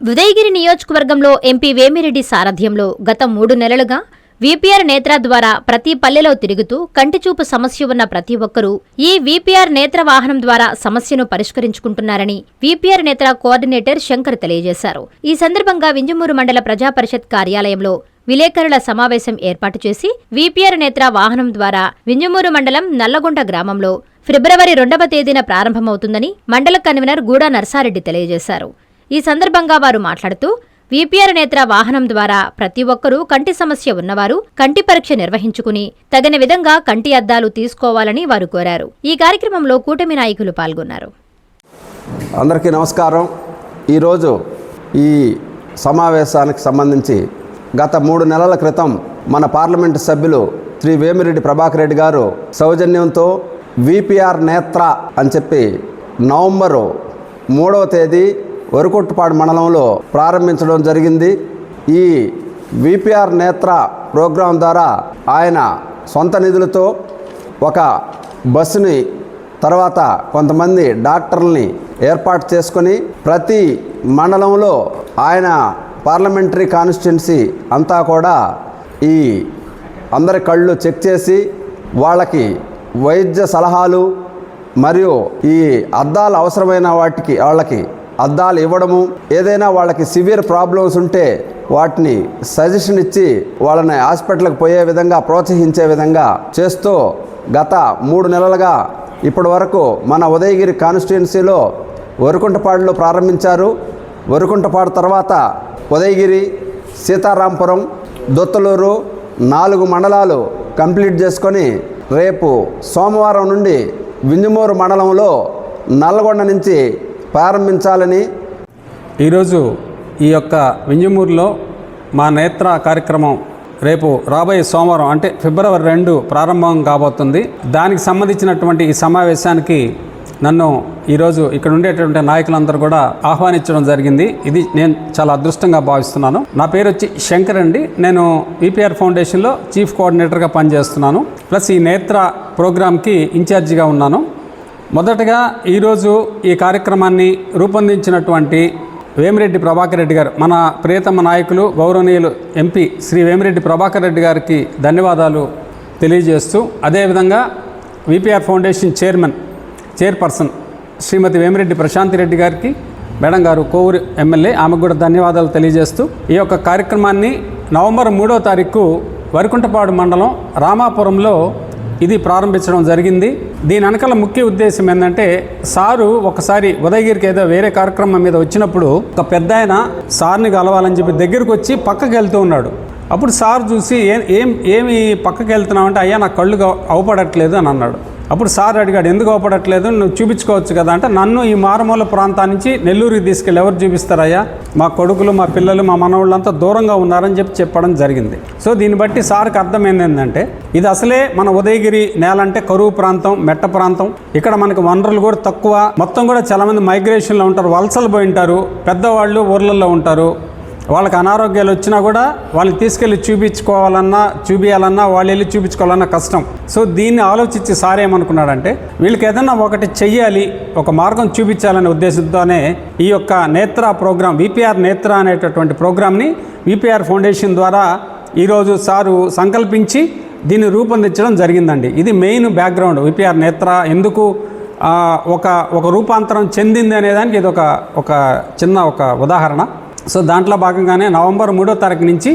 ఉదయగిరి నియోజకవర్గంలో ఎంపీ వేమిరెడ్డి సారథ్యంలో గత మూడు నెలలుగా వీపీఆర్ నేత్ర ద్వారా ప్రతి పల్లెలో తిరుగుతూ కంటిచూపు సమస్య ఉన్న ప్రతి ఒక్కరూ ఈ వీపీఆర్ నేత్ర వాహనం ద్వారా సమస్యను పరిష్కరించుకుంటున్నారని వీపీఆర్ నేత్ర కోఆర్డినేటర్ శంకర్ తెలియజేశారు. ఈ సందర్భంగా వింజమూరు మండల ప్రజా పరిషత్ కార్యాలయంలో విలేకరుల సమావేశం ఏర్పాటు చేసి వీపీఆర్ నేత్ర వాహనం ద్వారా వింజమూరు మండలం నల్లగొండ గ్రామంలో ఫిబ్రవరి రెండవ తేదీన ప్రారంభమవుతుందని మండల కన్వీనర్ గూడా నర్సారెడ్డి తెలియజేశారు. ఈ సందర్భంగా వారు మాట్లాడుతూ వీపీఆర్ నేత్ర వాహనం ద్వారా ప్రతి ఒక్కరూ కంటి సమస్య ఉన్నవారు కంటి పరీక్ష నిర్వహించుకుని తగిన విధంగా కంటి అద్దాలు తీసుకోవాలని వారు కోరారు. ఈ కార్యక్రమంలో కూటమి నాయకులు పాల్గొన్నారు. అందరికీ నమస్కారం. ఈరోజు ఈ సమావేశానికి సంబంధించి గత మూడు నెలల క్రితం మన పార్లమెంటు సభ్యులు శ్రీ వేమిరెడ్డి ప్రభాకర్ రెడ్డి గారు సౌజన్యంతో విపిఆర్ నేత్ర అని చెప్పి నవంబరు మూడవ తేదీ వరకొట్టుపాడు మండలంలో ప్రారంభించడం జరిగింది. ఈ విపిఆర్ నేత్ర ప్రోగ్రాం ద్వారా ఆయన సొంత నిధులతో ఒక బస్సుని తర్వాత కొంతమంది డాక్టర్లని ఏర్పాటు చేసుకొని ప్రతి మండలంలో ఆయన పార్లమెంటరీ కాన్స్టిట్యున్సీ అంతా కూడా ఈ అందరి కళ్ళు చెక్ చేసి వాళ్ళకి వైద్య సలహాలు మరియు ఈ అద్దాలు అవసరమైన వాటికి వాళ్ళకి అద్దాలు ఇవ్వడము ఏదైనా వాళ్ళకి సివియర్ ప్రాబ్లమ్స్ ఉంటే వాటిని సజెషన్ ఇచ్చి వాళ్ళని హాస్పిటల్కి పోయే విధంగా ప్రోత్సహించే విధంగా చేస్తూ గత మూడు నెలలుగా ఇప్పటి వరకు మన ఉదయగిరి కాన్స్టిట్యున్సీలో వరుకుంటపాడులో ప్రారంభించారు. వరుకుంటపాడు తర్వాత ఉదయగిరి సీతారాంపురం దొత్తలూరు నాలుగు మండలాలు కంప్లీట్ చేసుకొని రేపు సోమవారం నుండి వింజమూరు మండలంలో నల్లగొండ నుంచి ప్రారంభించాలని ఈరోజు ఈ యొక్క వింజమూరులో మా నేత్ర కార్యక్రమం రేపు రాబోయే సోమవారం అంటే ఫిబ్రవరి రెండు ప్రారంభం కాబోతుంది. దానికి సంబంధించినటువంటి ఈ సమావేశానికి నన్ను ఈరోజు ఇక్కడ ఉండేటటువంటి నాయకులందరూ కూడా ఆహ్వానించడం జరిగింది. ఇది నేను చాలా అదృష్టంగా భావిస్తున్నాను. నా పేరు వచ్చి శంకర్ అండి. నేను ఈపీఆర్ ఫౌండేషన్లో చీఫ్ కోఆర్డినేటర్గా పనిచేస్తున్నాను. ప్లస్ ఈ నేత్ర ప్రోగ్రామ్కి ఇన్ఛార్జిగా ఉన్నాను. మొదటగా ఈరోజు ఈ కార్యక్రమాన్ని రూపొందించినటువంటి వేమిరెడ్డి ప్రభాకర్ రెడ్డి గారు. మన ప్రియతమ నాయకులు గౌరవనీయులు ఎంపీ శ్రీ వేమిరెడ్డి ప్రభాకర్ రెడ్డి గారికి ధన్యవాదాలు తెలియజేస్తూ అదేవిధంగా VPR foundation chairman chairperson Shrimati Vemireddy Prashanti Reddy గారికి మేడం గారు కోవూరు ఎమ్మెల్యే ఆమెకు కూడా ధన్యవాదాలు తెలియజేస్తూ ఈ యొక్క కార్యక్రమాన్ని నవంబర్ మూడో తారీఖు వరికుంటపాడు మండలం రామాపురంలో ఇది ప్రారంభించడం జరిగింది. దీని వెనకాల ముఖ్య ఉద్దేశం ఏంటంటే సారు ఒకసారి ఉదయగిరికి ఏదో వేరే కార్యక్రమం మీద వచ్చినప్పుడు ఒక పెద్ద ఆయన సార్ని కలవాలని చెప్పి దగ్గరికి వచ్చి పక్కకి వెళ్తూ ఉన్నాడు. అప్పుడు సార్ చూసి ఏం ఏం ఏమి పక్కకి వెళ్తున్నావంటే అయ్యా నా కళ్ళు అవపడట్లేదు అని అన్నాడు. అప్పుడు సార్ అడిగాడు ఎందుకు అవపడట్లేదు? నువ్వు చూపించుకోవచ్చు కదా అంటే నన్ను ఈ మారుమూల ప్రాంతానికి నుంచి నెల్లూరుకి తీసుకెళ్ళి ఎవరు చూపిస్తారయ్యా మా కొడుకులు మా పిల్లలు మా మనవాళ్ళంతా దూరంగా ఉన్నారని చెప్పి చెప్పడం జరిగింది. సో దీన్ని బట్టి సార్కి అర్థమైంది ఏంటంటే ఇది అసలే మన ఉదయగిరి నేల అంటే కరువు ప్రాంతం మెట్ట ప్రాంతం. ఇక్కడ మనకి వనరులు కూడా తక్కువ. మొత్తం కూడా చాలామంది మైగ్రేషన్లో ఉంటారు వలసలు పోయి ఉంటారు పెద్దవాళ్ళు ఊర్లలో ఉంటారు. వాళ్ళకి అనారోగ్యాలు వచ్చినా కూడా వాళ్ళని తీసుకెళ్ళి చూపించుకోవాలన్నా చూపించాలన్నా వాళ్ళు వెళ్ళి చూపించుకోవాలన్నా కష్టం. సో దీన్ని ఆలోచించి సార్ ఏమనుకున్నాడంటే వీళ్ళకి ఏదన్నా ఒకటి చెయ్యాలి ఒక మార్గం చూపించాలనే ఉద్దేశంతోనే ఈ యొక్క నేత్ర ప్రోగ్రాం విపిఆర్ నేత్ర అనేటటువంటి ప్రోగ్రామ్ని విపిఆర్ ఫౌండేషన్ ద్వారా ఈరోజు సారు సంకల్పించి దీన్ని రూపొందించడం జరిగిందండి. ఇది మెయిన్ బ్యాక్గ్రౌండ్ విపిఆర్ నేత్ర. ఎందుకు? ఒక ఒక రూపాంతరం చెందింది అనేదానికి ఇది ఒక ఒక చిన్న ఒక ఉదాహరణ. సో దాంట్లో భాగంగానే నవంబర్ మూడో తారీఖు నుంచి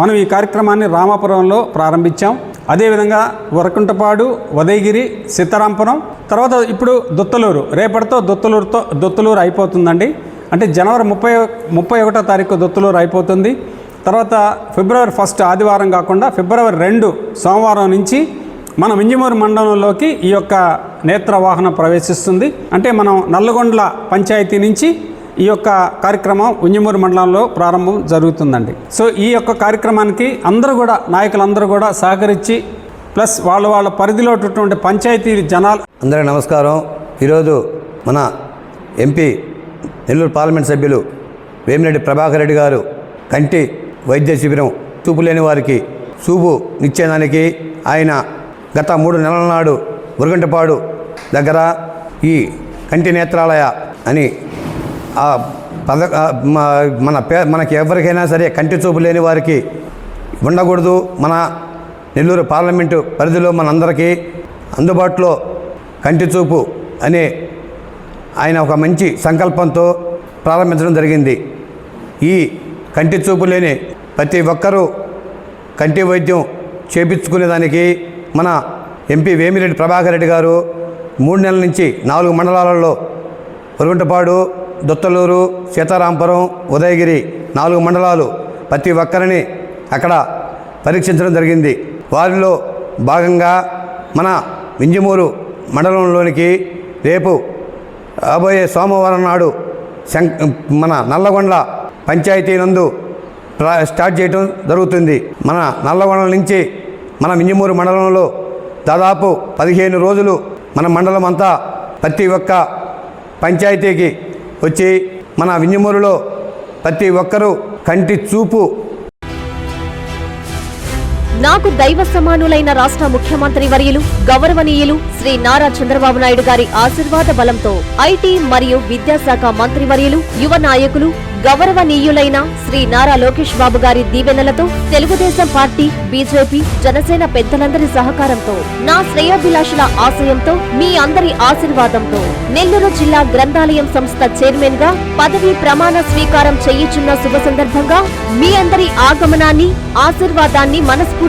మనం ఈ కార్యక్రమాన్ని రామాపురంలో ప్రారంభించాం. అదేవిధంగా వరకుంటపాడు ఉదయగిరి సీతారాంపురం తర్వాత ఇప్పుడు దుత్తలూరు. రేపటితో దొత్తలూరుతో దొత్తలూరు అయిపోతుందండి. అంటే జనవరి ముప్పై ముప్పై ఒకటో తారీఖు దొత్తలూరు అయిపోతుంది. తర్వాత ఫిబ్రవరి ఫస్ట్ ఆదివారం కాకుండా ఫిబ్రవరి రెండు సోమవారం నుంచి మన మింజమూరు మండలంలోకి ఈ యొక్క నేత్ర వాహనం ప్రవేశిస్తుంది. అంటే మనం నల్లగొండ్ల పంచాయతీ నుంచి ఈ యొక్క కార్యక్రమం వింజమూరు మండలంలో ప్రారంభం జరుగుతుందండి. సో ఈ యొక్క కార్యక్రమానికి అందరూ కూడా నాయకులందరూ కూడా సహకరించి ప్లస్ వాళ్ళ వాళ్ళ పరిధిలో ఉన్నటువంటి పంచాయతీ జనాలు అందరికీ నమస్కారం. ఈరోజు మన ఎంపీ నెల్లూరు పార్లమెంట్ సభ్యులు వేమిరెడ్డి ప్రభాకర్ రెడ్డి గారు కంటి వైద్య శిబిరం చూపు లేని వారికి చూపు నిచ్చేదానికి ఆయన గత మూడు నెలల నాడు మురుగంటపాడు దగ్గర ఈ కంటి నేత్రాలయ అని పద ఆ, మన పే మనకి ఎవరికైనా సరే కంటి చూపు లేని వారికి ఉండకూడదు. మన నెల్లూరు పార్లమెంటు పరిధిలో మనందరికీ అందుబాటులో కంటి చూపు అనే ఆయన ఒక మంచి సంకల్పంతో ప్రారంభించడం జరిగింది. ఈ కంటి చూపు లేని ప్రతి ఒక్కరూ కంటి వైద్యం చేపించుకునేదానికి మన ఎంపీ వేమిరెడ్డి ప్రభాకర్ రెడ్డి గారు మూడు నెలల నుంచి నాలుగు మండలాలలో పొరుగుంటపాడు దొత్తలూరు సీతారాంపురం ఉదయగిరి నాలుగు మండలాలు ప్రతి ఒక్కరిని అక్కడ పరీక్షించడం జరిగింది. వారిలో భాగంగా మన వింజమూరు మండలంలోనికి రేపు రాబోయే సోమవారం నాడు శం మన నల్లగొండ పంచాయతీ నందు స్టార్ట్ చేయడం జరుగుతుంది. మన నల్లగొండ నుంచి మన మింజమూరు మండలంలో దాదాపు పదిహేను రోజులు మన మండలం అంతా ప్రతి ఒక్క పంచాయతీకి వచ్చి మన వింజమూరులో ప్రతి ఒక్కరూ కంటి చూపు నాకు దైవ సమానులైన రాష్ట్ర ముఖ్యమంత్రి వర్యులు గౌరవనీయులు శ్రీ నారా చంద్రబాబు నాయుడు గారి ఆశీర్వాద బలంతో ఐటీ మరియు విద్యాశాఖ మంత్రి వర్యులు యువ నాయకులు గౌరవనీయులైన శ్రీ నారా లోకేష్ బాబు గారి దీవెనలతో తెలుగుదేశం పార్టీ బీజేపీ జనసేన పెద్దలందరి సహకారంతో నా శ్రేయోభిలాషుల ఆశయంతో మీ అందరి ఆశీర్వాదంతో నెల్లూరు జిల్లా గ్రంథాలయం సంస్థ చైర్మన్గా పదవి ప్రమాణ స్వీకారం చేయుచున్న శుభ సందర్భంగా మీ అందరి ఆగమనాన్ని ఆశీర్వాదాన్ని మనస్ఫూర్తి